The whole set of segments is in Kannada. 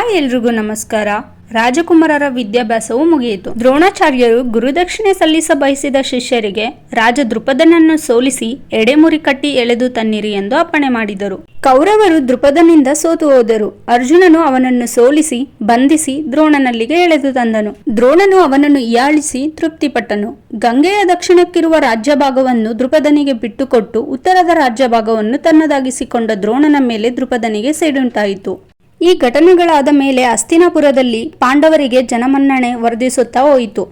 ಹಾಯ್ ಎಲ್ರಿಗೂ ನಮಸ್ಕಾರ. ರಾಜಕುಮಾರರ ವಿದ್ಯಾಭ್ಯಾಸವು ಮುಗಿಯಿತು. ದ್ರೋಣಾಚಾರ್ಯರು ಗುರುದಕ್ಷಿಣೆ ಸಲ್ಲಿಸ ಬಯಸಿದ ಶಿಷ್ಯರಿಗೆ ರಾಜ ದೃಪದನನ್ನು ಸೋಲಿಸಿ ಎಡೆಮುರಿ ಕಟ್ಟಿ ಎಳೆದು ತನ್ನಿರಿ ಎಂದು ಅಪ್ಪಣೆ ಮಾಡಿದರು. ಕೌರವರು ದೃಪದನಿಂದ ಸೋತು ಹೋದರು. ಅರ್ಜುನನು ಅವನನ್ನು ಸೋಲಿಸಿ, ಬಂಧಿಸಿ ದ್ರೋಣನಲ್ಲಿಗೆ ಎಳೆದು ತಂದನು. ದ್ರೋಣನು ಅವನನ್ನು ಇಯಾಳಿಸಿ ತೃಪ್ತಿಪಟ್ಟನು. ಗಂಗೆಯ ದಕ್ಷಿಣಕ್ಕಿರುವ ರಾಜ್ಯ ಭಾಗವನ್ನು ದೃಪದನಿಗೆ ಬಿಟ್ಟುಕೊಟ್ಟು, ಉತ್ತರದ ರಾಜ್ಯ ಭಾಗವನ್ನು ತನ್ನದಾಗಿಸಿಕೊಂಡ ದ್ರೋಣನ ಮೇಲೆ ದೃಪದನಿಗೆ ಸೇಡುಂಟಾಯಿತು. ಈ ಘಟನೆಗಳಾದ ಮೇಲೆ ಅಸ್ತಿನಾಪುರದಲ್ಲಿ ಪಾಂಡವರಿಗೆ ಜನಮನ್ನಣೆ ವರ್ಧಿಸುತ್ತಾ ಹೋಯಿತು.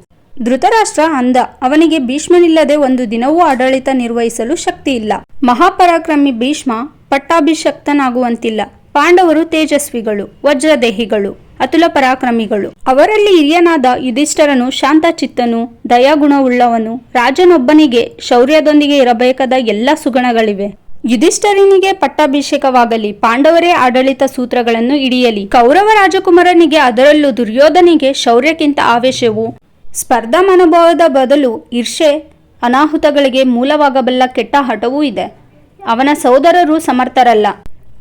ಧೃತರಾಷ್ಟ್ರ ಅಂದ ಅವನಿಗೆ ಭೀಷ್ಮನಿಲ್ಲದೆ ಒಂದು ದಿನವೂ ಆಡಳಿತ ನಿರ್ವಹಿಸಲು ಶಕ್ತಿ ಇಲ್ಲ ಮಹಾಪರಾಕ್ರಮಿ ಭೀಷ್ಮ ಪಟ್ಟಾಭಿಷಕ್ತನಾಗುವಂತಿಲ್ಲ. ಪಾಂಡವರು ತೇಜಸ್ವಿಗಳು, ವಜ್ರದೇಹಿಗಳು, ಅತುಲ ಪರಾಕ್ರಮಿಗಳು. ಅವರಲ್ಲಿ ಹಿರಿಯನಾದ ಯುಧಿಷ್ಠರನು, ಶಾಂತಚಿತ್ತನು, ದಯಾಗುಣವುಳ್ಳವನು, ರಾಜನೊಬ್ಬನಿಗೆ ಶೌರ್ಯದೊಂದಿಗೆ ಇರಬೇಕಾದ ಎಲ್ಲ ಸುಗುಣಗಳಿವೆ. ಯುಧಿಷ್ಠರನಿಗೆ ಪಟ್ಟಾಭಿಷೇಕವಾಗಲಿ. ಪಾಂಡವರೇ ಆಡಳಿತ ಸೂತ್ರಗಳನ್ನು ಹಿಡಿಯಲಿ. ಕೌರವ ರಾಜಕುಮಾರನಿಗೆ ಅದರಲ್ಲೂ ದುರ್ಯೋಧನಿಗೆ ಶೌರ್ಯಕ್ಕಿಂತ ಆವೇಶವು. ಸ್ಪರ್ಧಾ ಮನೋಭಾವದ ಬದಲು ಈರ್ಷೆ ಅನಾಹುತಗಳಿಗೆ ಮೂಲವಾಗಬಲ್ಲ ಕೆಟ್ಟ ಹಠವೂ ಇದೆ. ಅವನ ಸೋದರರು ಸಮರ್ಥರಲ್ಲ.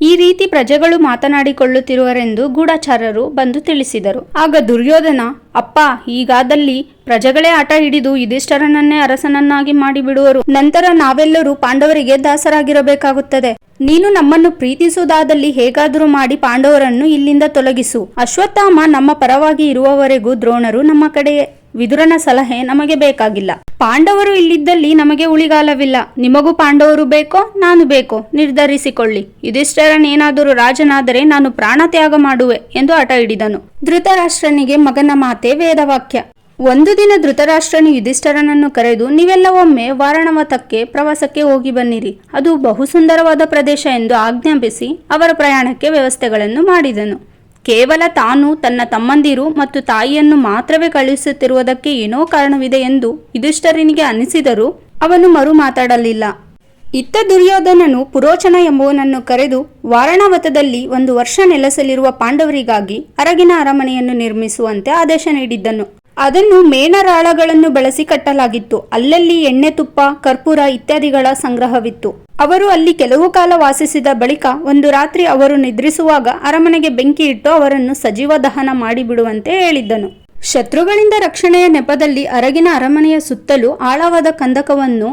ಈ ರೀತಿ ಪ್ರಜೆಗಳು ಮಾತನಾಡಿಕೊಳ್ಳುತ್ತಿರುವರೆಂದು ಗೂಢಚಾರರು ಬಂದು ತಿಳಿಸಿದರು. ಆಗ ದುರ್ಯೋಧನ, ಅಪ್ಪ, ಈಗಾದಲ್ಲಿ ಪ್ರಜೆಗಳೇ ಆಟ ಹಿಡಿದು ಯುಧಿಷ್ಠರನನ್ನೇ ಅರಸನನ್ನಾಗಿ ಮಾಡಿಬಿಡುವರು. ನಂತರ ನಾವೆಲ್ಲರೂ ಪಾಂಡವರಿಗೆ ದಾಸರಾಗಿರಬೇಕಾಗುತ್ತದೆ. ನೀನು ನಮ್ಮನ್ನು ಪ್ರೀತಿಸುವುದಾದಲ್ಲಿ ಹೇಗಾದರೂ ಮಾಡಿ ಪಾಂಡವರನ್ನು ಇಲ್ಲಿಂದ ತೊಲಗಿಸು. ಅಶ್ವತ್ಥಾಮ ನಮ್ಮ ಪರವಾಗಿ ಇರುವವರೆಗೂ ದ್ರೋಣರು ನಮ್ಮ ಕಡೆಯೇ. ವಿದುರನ ಸಲಹೆ ನಮಗೆ ಬೇಕಾಗಿಲ್ಲ. ಪಾಂಡವರು ಇಲ್ಲಿದ್ದಲ್ಲಿ ನಮಗೆ ಉಳಿಗಾಲವಿಲ್ಲ. ನಿಮಗೂ ಪಾಂಡವರು ಬೇಕೋ, ನಾನು ಬೇಕೋ, ನಿರ್ಧರಿಸಿಕೊಳ್ಳಿ. ಯುಧಿಷ್ಠರನೇನಾದರೂ ರಾಜನಾದರೆ ನಾನು ಪ್ರಾಣ ತ್ಯಾಗ ಮಾಡುವೆ ಎಂದು ಹಠ ಹಿಡಿದನು. ಧೃತರಾಷ್ಟ್ರನಿಗೆ ಮಗನ ಮಾತೆ ವೇದವಾಕ್ಯ. ಒಂದು ದಿನ ಧೃತರಾಷ್ಟ್ರನು ಯುಧಿಷ್ಠರನನ್ನು ಕರೆದು ನೀವೆಲ್ಲ ಒಮ್ಮೆ ವಾರಣವತಕ್ಕೆ ಪ್ರವಾಸಕ್ಕೆ ಹೋಗಿ ಬನ್ನಿರಿ. ಅದು ಬಹು ಸುಂದರವಾದ ಪ್ರದೇಶ ಎಂದು ಆಜ್ಞಾಪಿಸಿ ಅವರ ಪ್ರಯಾಣಕ್ಕೆ ವ್ಯವಸ್ಥೆಗಳನ್ನು ಮಾಡಿದನು. ಕೇವಲ ತಾನು ತನ್ನ ತಮ್ಮಂದಿರು ಮತ್ತು ತಾಯಿಯನ್ನು ಮಾತ್ರವೇ ಕಳುಹಿಸುತ್ತಿರುವುದಕ್ಕೆ ಏನೋ ಕಾರಣವಿದೆ ಎಂದು ಯುಧಿಷ್ಠರನಿಗೆ ಅನಿಸಿದರೂ ಅವನು ಮರು ಮಾತಾಡಲಿಲ್ಲ. ಇತ್ತ ದುರ್ಯೋಧನನು ಪುರೋಚನ ಎಂಬುವನನ್ನು ಕರೆದು ವಾರಣಾವತದಲ್ಲಿ ಒಂದು ವರ್ಷ ನೆಲೆಸಲಿರುವ ಪಾಂಡವರಿಗಾಗಿ ಅರಗಿನ ಅರಮನೆಯನ್ನು ನಿರ್ಮಿಸುವಂತೆ ಆದೇಶ ನೀಡಿದ್ದನು. ಅದನ್ನು ಮೇಣರಾಳಗಳನ್ನು ಬಳಸಿ ಕಟ್ಟಲಾಗಿತ್ತು. ಅಲ್ಲಲ್ಲಿ ಎಣ್ಣೆ ತುಪ್ಪ, ಕರ್ಪೂರ ಇತ್ಯಾದಿಗಳ ಸಂಗ್ರಹವಿತ್ತು. ಅವರು ಅಲ್ಲಿ ಕೆಲವು ಕಾಲ ವಾಸಿಸಿದ ಬಳಿಕ ಒಂದು ರಾತ್ರಿ ಅವರು ನಿದ್ರಿಸುವಾಗ ಅರಮನೆಗೆ ಬೆಂಕಿ ಇಟ್ಟು ಅವರನ್ನು ಸಜೀವ ದಹನ ಮಾಡಿಬಿಡುವಂತೆ ಹೇಳಿದ್ದನು. ಶತ್ರುಗಳಿಂದ ರಕ್ಷಣೆಯ ನೆಪದಲ್ಲಿ ಅರಗಿನ ಅರಮನೆಯ ಸುತ್ತಲೂ ಆಳವಾದ ಕಂದಕವನ್ನು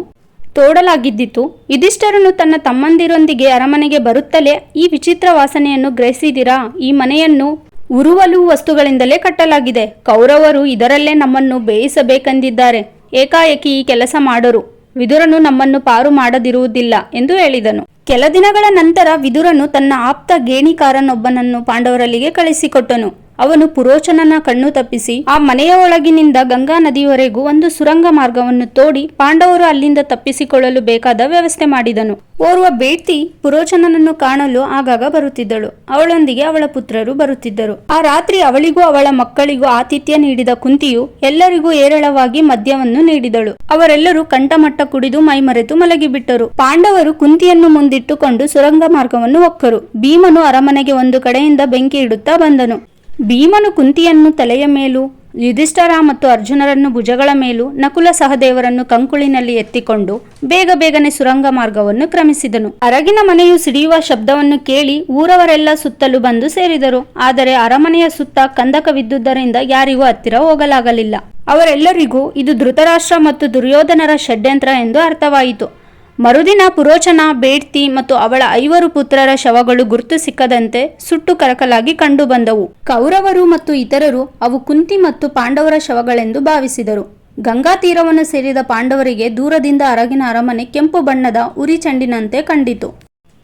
ತೋಡಲಾಗಿದ್ದಿತು. ಇದಿಷ್ಟರನ್ನು ತನ್ನ ತಮ್ಮಂದಿರೊಂದಿಗೆ ಅರಮನೆಗೆ ಬರುತ್ತಲೇ ಈ ವಿಚಿತ್ರ ವಾಸನೆಯನ್ನು ಗ್ರಹಿಸಿದಿರಾ? ಈ ಮನೆಯನ್ನು ಉರುವಲು ವಸ್ತುಗಳಿಂದಲೇ ಕಟ್ಟಲಾಗಿದೆ. ಕೌರವರು ಇದರಲ್ಲೇ ನಮ್ಮನ್ನು ಬೇಯಿಸಬೇಕೆಂದಿದ್ದಾರೆ. ಏಕಾಏಕಿ ಈ ಕೆಲಸ ಮಾಡರು. ವಿದುರನು ನಮ್ಮನ್ನು ಪಾರು ಮಾಡದಿರುವುದಿಲ್ಲ ಎಂದು ಹೇಳಿದನು. ಕೆಲ ದಿನಗಳ ನಂತರ ವಿದುರನು ತನ್ನ ಆಪ್ತ ಗೇಣಿಕಾರನೊಬ್ಬನನ್ನು ಪಾಂಡವರಲ್ಲಿಗೆ ಕಳಿಸಿಕೊಟ್ಟನು ಅವನು ಪುರೋಚನನ ಕಣ್ಣು ತಪ್ಪಿಸಿ ಆ ಮನೆಯ ಒಳಗಿನಿಂದ ಗಂಗಾ ನದಿಯವರೆಗೂ ಒಂದು ಸುರಂಗ ಮಾರ್ಗವನ್ನು ತೋಡಿ ಪಾಂಡವರು ಅಲ್ಲಿಂದ ತಪ್ಪಿಸಿಕೊಳ್ಳಲು ಬೇಕಾದ ವ್ಯವಸ್ಥೆ ಮಾಡಿದನು. ಓರ್ವ ಬೇಡ್ತಿ ಪುರೋಚನನನ್ನು ಕಾಣಲು ಆಗಾಗ ಬರುತ್ತಿದ್ದಳು. ಅವಳೊಂದಿಗೆ ಅವಳ ಪುತ್ರರು ಬರುತ್ತಿದ್ದರು. ಆ ರಾತ್ರಿ ಅವಳಿಗೂ ಅವಳ ಮಕ್ಕಳಿಗೂ ಆತಿಥ್ಯ ನೀಡಿದ ಕುಂತಿಯು ಎಲ್ಲರಿಗೂ ಏರಳವಾಗಿ ಮದ್ಯವನ್ನು ನೀಡಿದಳು. ಅವರೆಲ್ಲರೂ ಕಂಠಮಟ್ಟ ಕುಡಿದು ಮೈಮರೆತು ಮಲಗಿಬಿಟ್ಟರು. ಪಾಂಡವರು ಕುಂತಿಯನ್ನು ಮುಂದಿಟ್ಟುಕೊಂಡು ಸುರಂಗ ಮಾರ್ಗವನ್ನು ಒಕ್ಕರು. ಭೀಮನು ಅರಮನೆಗೆ ಒಂದು ಕಡೆಯಿಂದ ಬೆಂಕಿ ಇಡುತ್ತಾ ಬಂದನು. ಭೀಮನು ಕುಂತಿಯನ್ನು ತಲೆಯ ಮೇಲೂ, ಯುಧಿಷ್ಠರ ಮತ್ತು ಅರ್ಜುನರನ್ನು ಭುಜಗಳ ಮೇಲೂ, ನಕುಲ ಸಹದೇವರನ್ನು ಕಂಕುಳಿನಲ್ಲಿ ಎತ್ತಿಕೊಂಡು ಬೇಗ ಬೇಗನೆ ಸುರಂಗ ಮಾರ್ಗವನ್ನು ಕ್ರಮಿಸಿದನು. ಅರಗಿನ ಮನೆಯು ಸಿಡಿಯುವ ಶಬ್ದವನ್ನು ಕೇಳಿ ಊರವರೆಲ್ಲ ಸುತ್ತಲೂ ಬಂದು ಸೇರಿದರು. ಆದರೆ ಅರಮನೆಯ ಸುತ್ತ ಕಂದಕವಿದ್ದುದರಿಂದ ಯಾರಿಗೂ ಹತ್ತಿರ ಹೋಗಲಾಗಲಿಲ್ಲ. ಅವರೆಲ್ಲರಿಗೂ ಇದು ಧೃತರಾಷ್ಟ್ರ ಮತ್ತು ದುರ್ಯೋಧನರ ಷಡ್ಯಂತ್ರ ಎಂದು ಅರ್ಥವಾಯಿತು. ಮರುದಿನ ಪುರೋಚನ, ಬೇಡ್ತಿ ಮತ್ತು ಅವಳ ಐವರು ಪುತ್ರರ ಶವಗಳು ಗುರುತು ಸಿಕ್ಕದಂತೆ ಸುಟ್ಟು ಕರಕಲಾಗಿ ಕಂಡುಬಂದವು. ಕೌರವರು ಮತ್ತು ಇತರರು ಅವು ಕುಂತಿ ಮತ್ತು ಪಾಂಡವರ ಶವಗಳೆಂದು ಭಾವಿಸಿದರು. ಗಂಗಾ ತೀರವನ್ನು ಸೇರಿದ ಪಾಂಡವರಿಗೆ ದೂರದಿಂದ ಅರಗಿನ ಅರಮನೆ ಕೆಂಪು ಬಣ್ಣದ ಉರಿ ಚೆಂಡಿನಂತೆ ಕಂಡಿತು.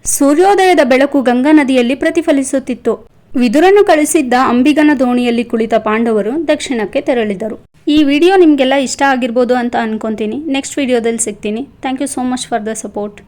ಸೂರ್ಯೋದಯದ ಬೆಳಕು ಗಂಗಾ ನದಿಯಲ್ಲಿ ಪ್ರತಿಫಲಿಸುತ್ತಿತ್ತು. ವಿದುರನ್ನು ಕಳಿಸಿದ್ದ ಅಂಬಿಗನ ದೋಣಿಯಲ್ಲಿ ಕುಳಿತ ಪಾಂಡವರು ದಕ್ಷಿಣಕ್ಕೆ ತೆರಳಿದರು. ಈ ವಿಡಿಯೋ ನಿಮಗೆಲ್ಲ ಇಷ್ಟ ಆಗಿರ್ಬೋದು ಅಂತ ಅನ್ಕೊತೀನಿ. ನೆಕ್ಸ್ಟ್ ವಿಡಿಯೋದಲ್ಲಿ ಸಿಗ್ತೀನಿ. Thank you so much for the support